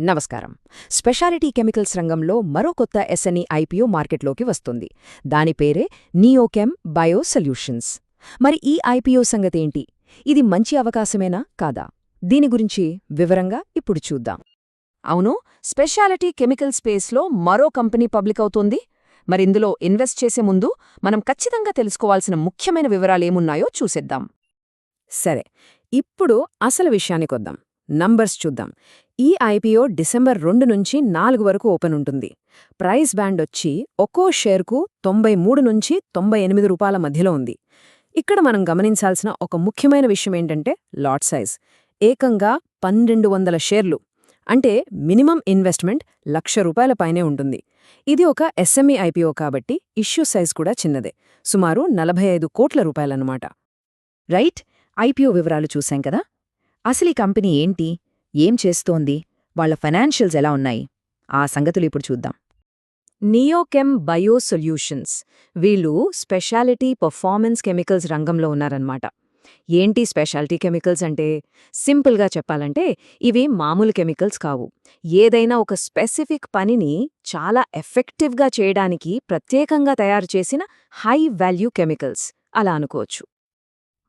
నమస్కారం. Speciality chemicals రంగంలో మరో కొత్త ఎస్ఎన్ఈ ఐపీఓ మార్కెట్లోకి వస్తుంది. దాని పేరే నియోకెమ్ బయోసొల్యూషన్స్ మరి ఈ ఐపీఓ సంగతేంటి ఇది మంచి అవకాశమేనా కాదా? దీని గురించి వివరంగా ఇప్పుడు చూద్దాం. అవును స్పెషాలిటీ కెమికల్ స్పేస్లో మరో కంపెనీ పబ్లిక్ అవుతోంది. మరిందులో ఇన్వెస్ట్ చేసే ముందు మనం ఖచ్చితంగా తెలుసుకోవాల్సిన ముఖ్యమైన వివరాలేమున్నాయో చూసేద్దాం. సరే ఇప్పుడు అసలు విషయానికొద్దాం. నంబర్స్ చూద్దాం. ఈ ఐపీఓ డిసెంబర్ రెండు నుంచి నాలుగు వరకు ఓపెన్ ఉంటుంది. ప్రైస్ బ్యాండ్ వచ్చి ఒక్కో షేర్కు తొంభై మూడు నుంచి తొంభై ఎనిమిది రూపాయల మధ్యలో ఉంది. ఇక్కడ మనం గమనించాల్సిన ఒక ముఖ్యమైన విషయం ఏంటంటే లాట్ సైజ్. ఏకంగా పన్నెండు వందల షేర్లు అంటే మినిమం ఇన్వెస్ట్మెంట్ లక్ష రూపాయల పైనే ఉంటుంది. ఇది ఒక ఎస్ఎంఈ ఐపీఓ కాబట్టి ఇష్యూ సైజ్ కూడా చిన్నదే సుమారు నలభై ఐదు కోట్ల రూపాయలన్నమాట. రైట్? ఐపీఓ వివరాలు చూశాం కదా? అసలు ఈ కంపెనీ ఏంటి? ఏం చేస్తోంది? వాళ్ళ ఫైనాన్షియల్స్ ఎలా ఉన్నాయి? ఆ సంగతులు ఇప్పుడు చూద్దాం. Neochem bio solutions. వీళ్ళు స్పెషాలిటీ పర్ఫార్మెన్స్ కెమికల్స్ రంగంలో ఉన్నారన్నమాట. ఏంటి స్పెషాలిటీ కెమికల్స్ అంటే? సింపుల్గా చెప్పాలంటే ఇవి మామూలు కెమికల్స్ కావు. ఏదైనా ఒక స్పెసిఫిక్ పనిని చాలా ఎఫెక్టివ్గా చేయడానికి ప్రత్యేకంగా తయారు చేసిన హై వాల్యూ కెమికల్స్. అలా అనుకోవచ్చు.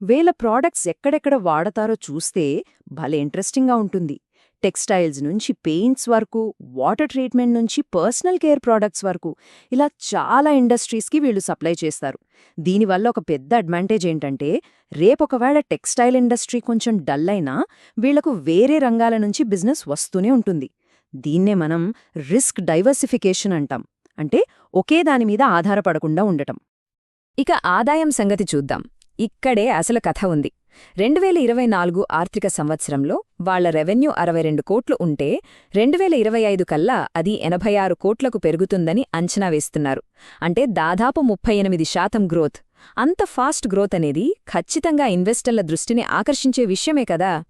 వీళ్ళ ప్రోడక్ట్స్ ఎక్కడెక్కడ వాడతారో చూస్తే భలే ఇంట్రెస్టింగ్గా ఉంటుంది. టెక్స్టైల్స్ నుంచి పెయింట్స్ వరకు వాటర్ ట్రీట్మెంట్ నుంచి పర్సనల్ కేర్ ప్రోడక్ట్స్ వరకు ఇలా చాలా ఇండస్ట్రీస్కి వీళ్ళు సప్లై చేస్తారు. దీనివల్ల ఒక పెద్ద అడ్వాంటేజ్ ఏంటంటే రేపొకవేళ టెక్స్టైల్ ఇండస్ట్రీ కొంచెం డల్ అయినా వీళ్ళకు వేరే రంగాల నుంచి బిజినెస్ వస్తూనే ఉంటుంది. దీన్నే మనం రిస్క్ డైవర్సిఫికేషన్ అంటాం. అంటే ఒకే దానిమీద ఆధారపడకుండా ఉండటం. ఇక ఆదాయం సంగతి చూద్దాం. ఇక్కడే అసలు కథ ఉంది. రెండు వేల ఇరవై నాలుగు ఆర్థిక సంవత్సరంలో వాళ్ళ రెవెన్యూ అరవై రెండు కోట్లు ఉంటే రెండు వేల ఇరవై ఐదు కల్లా అది ఎనభై ఆరు కోట్లకు పెరుగుతుందని అంచనా వేస్తున్నారు. అంటే దాదాపు ముప్పై ఎనిమిది శాతం గ్రోత్. అంత ఫాస్ట్ గ్రోత్ అనేది ఖచ్చితంగా ఇన్వెస్టర్ల దృష్టిని ఆకర్షించే విషయమే కదా?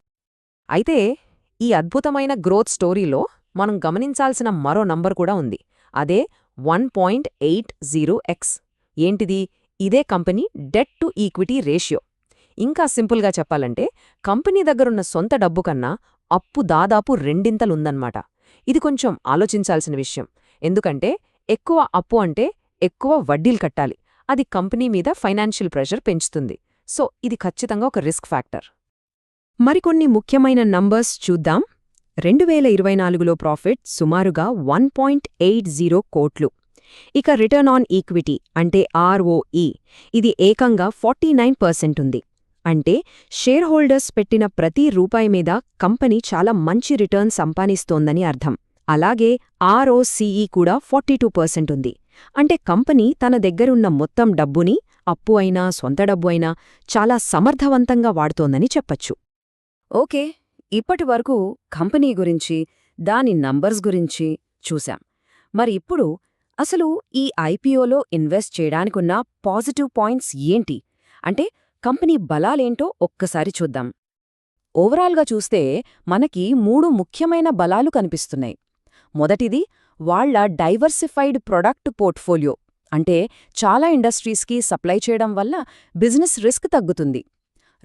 అయితే ఈ అద్భుతమైన గ్రోత్ స్టోరీలో మనం గమనించాల్సిన మరో నంబర్ కూడా ఉంది. అదే one point eight zero X. ఏంటిది? ఇదే company debt to equity ratio. ఇంకా సింపుల్గా చెప్పాలంటే కంపెనీ దగ్గరున్న సొంత డబ్బు కన్నా అప్పు దాదాపు రెండింతలుందన్నమాట. ఇది కొంచెం ఆలోచించాల్సిన విషయం. ఎందుకంటే ఎక్కువ అప్పు అంటే ఎక్కువ వడ్డీలు కట్టాలి. అది కంపెనీ మీద ఫైనాన్షియల్ ప్రెషర్ పెంచుతుంది. సో ఇది ఖచ్చితంగా ఒక రిస్క్ ఫ్యాక్టర్. మరికొన్ని ముఖ్యమైన నంబర్స్ చూద్దాం. రెండు వేల ఇరవై నాలుగులో ప్రాఫిట్ సుమారుగా వన్ పాయింట్ ఎయిట్ జీరో కోట్లు. ఇక రిటర్న్ ఆన్ ఈక్విటీ అంటే ఆర్ఓఈ. ఇది ఏకంగా ఫార్టీ నైన్ పర్సెంట్ ఉంది. అంటే షేర్ హోల్డర్స్ పెట్టిన ప్రతి రూపాయి మీద కంపెనీ చాలా మంచి రిటర్న్ సంపాదిస్తోందని అర్థం. అలాగే ఆర్ఓసీఈ కూడా ఫార్టీ టూ పర్సెంట్ ఉంది. అంటే కంపెనీ తన దగ్గరున్న మొత్తం డబ్బుని అప్పు అయినా సొంత డబ్బు అయినా చాలా సమర్థవంతంగా వాడుతోందని చెప్పచ్చు. ఓకే ఇప్పటి వరకు కంపెనీ గురించి దాని నంబర్స్ గురించి చూశాం. మరి ఇప్పుడు అసలు ఈ ఐపీఓలో ఇన్వెస్ట్ చేయడానికున్న పాజిటివ్ పాయింట్స్ ఏంటి? అంటే కంపెనీ బలాలేంటో ఒక్కసారి చూద్దాం. ఓవరాల్గా చూస్తే మనకి మూడు ముఖ్యమైన బలాలు కనిపిస్తున్నాయి. మొదటిది వాళ్ళ డైవర్సిఫైడ్ ప్రొడక్ట్ పోర్ట్ఫోలియో అంటే చాలా ఇండస్ట్రీస్కి సప్లై చేయడం వల్ల బిజినెస్ రిస్క్ తగ్గుతుంది.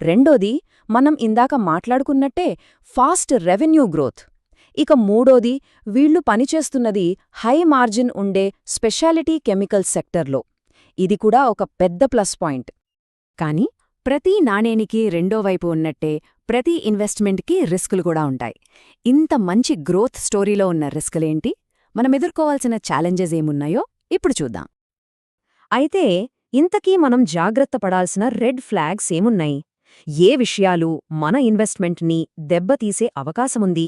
రెండోది మనం ఇందాక మాట్లాడుకున్నట్టే ఫాస్ట్ రెవెన్యూ గ్రోత్ ఇక మూడోది వీళ్ళు పనిచేస్తున్నది హై మార్జిన్ ఉండే స్పెషాలిటీ కెమికల్ సెక్టర్లో. ఇది కూడా ఒక పెద్ద ప్లస్ పాయింట్. కాని ప్రతి నాణేనికి రెండో వైపు ఉన్నట్టే ప్రతి ఇన్వెస్ట్మెంట్కి రిస్కులు కూడా ఉంటాయి. ఇంత మంచి గ్రోత్ స్టోరీలో ఉన్న రిస్కులేంటి? మనం ఎదుర్కోవాల్సిన ఛాలెంజెస్ ఏమున్నాయో ఇప్పుడు చూద్దాం. అయితే ఇంతకీ మనం జాగ్రత్త పడాల్సిన రెడ్ ఫ్లాగ్స్ ఏమున్నాయి? ఏ విషయాలు మన ఇన్వెస్ట్మెంట్ని దెబ్బతీసే అవకాశముంది?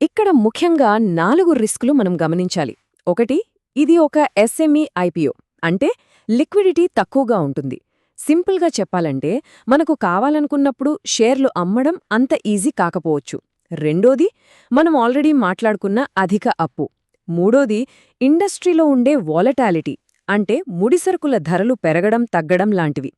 ఇక్కడ ముఖ్యంగా నాలుగు రిస్కులు మనం గమనించాలి. ఒకటి ఇది ఒక ఎస్ఎంఈ ఐపీఓ అంటే లిక్విడిటీ తక్కువగా ఉంటుంది. సింపుల్గా చెప్పాలంటే మనకు కావాలనుకున్నప్పుడు షేర్లు అమ్మడం అంత ఈజీ కాకపోవచ్చు. రెండోది మనం ఆల్రెడీ మాట్లాడుకున్న అధిక అప్పు. మూడోది ఇండస్ట్రీలో ఉండే వాలటాలిటీ అంటే ముడిసరుకుల ధరలు పెరగడం తగ్గడం లాంటివి.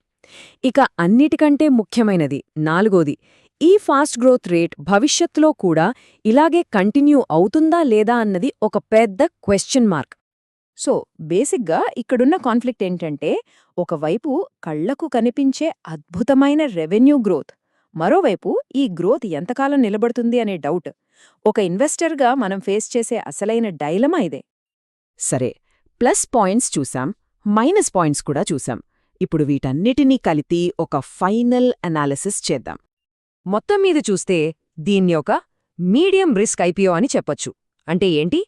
ఇక అన్నిటికంటే ముఖ్యమైనది నాలుగోది ఈ ఫాస్ట్ గ్రోత్ రేట్ భవిష్యత్తులో కూడా ఇలాగే కంటిన్యూ అవుతుందా లేదా అన్నది ఒక పెద్ద క్వశ్చన్ మార్క్. సో బేసిక్గా ఇక్కడున్న కాన్ఫ్లిక్ట్ ఏంటంటే ఒకవైపు కళ్ళకు కనిపించే అద్భుతమైన రెవెన్యూ గ్రోత్ మరోవైపు ఈ గ్రోత్ ఎంతకాలం నిలబడుతుంది అనే డౌట్. ఒక ఇన్వెస్టర్గా మనం ఫేస్ చేసే అసలైన డైలమా ఇదే. సరే ప్లస్ పాయింట్స్ చూసాం మైనస్ పాయింట్స్ కూడా చూసాం. ఇప్పుడు వీటన్నిటినీ కలిపి ఒక ఫైనల్ అనాలిసిస్ చేద్దాం. మొత్తం మీద చూస్తే దీన్ని ఒక మీడియం రిస్క్ ఐపీఓ అని చెప్పొచ్చు. అంటే ఏంటి?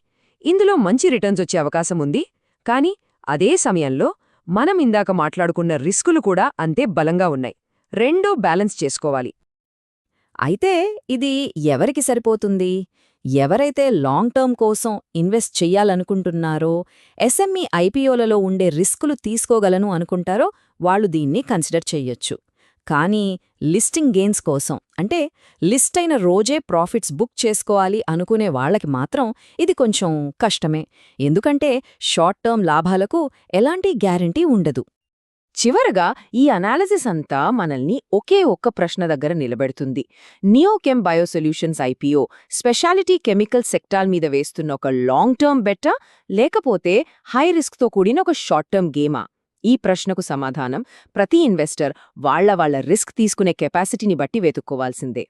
ఇందులో మంచి రిటర్న్స్ వచ్చే అవకాశం ఉంది. కానీ అదే సమయంలో మనం ఇందాక మాట్లాడుకున్న రిస్కులు కూడా అంతే బలంగా ఉన్నాయి. రెండో బ్యాలెన్స్ చేసుకోవాలి. అయితే ఇది ఎవరికి సరిపోతుంది? ఎవరైతే లాంగ్ టర్మ్ కోసం ఇన్వెస్ట్ చెయ్యాలనుకుంటున్నారో ఎస్ఎంఈ ఐపీఓలలో ఉండే రిస్కులు తీసుకోగలను అనుకుంటారో వాళ్ళు దీన్ని కన్సిడర్ చెయ్యొచ్చు కానీ లిస్టింగ్ గెయిన్స్ కోసం. అంటే లిస్ట్ అయిన రోజే ప్రాఫిట్స్ బుక్ చేసుకోవాలి అనుకునే వాళ్ళకి మాత్రం ఇది కొంచెం కష్టమే. ఎందుకంటే షార్ట్ టర్మ్ లాభాలకు ఎలాంటి గ్యారంటీ ఉండదు. చివరగా ఈ అనాలిసిస్ అంతా మనల్ని ఒకే ఒక్క ప్రశ్న దగ్గర నిలబెడుతుంది. Neochem Biosolutions IPO speciality chemical sector మీద వేస్తున్న ఒక లాంగ్ టర్మ్ బెట్టా లేకపోతే హై రిస్క్తో కూడిన ఒక షార్ట్ టర్మ్ గేమా? ఈ ప్రశ్నకు సమాధానం ప్రతి ఇన్వెస్టర్ వాళ్ళ వాళ్ళ రిస్క్ తీసుకునే కెపాసిటీని బట్టి వెతుక్కోవాల్సిందే.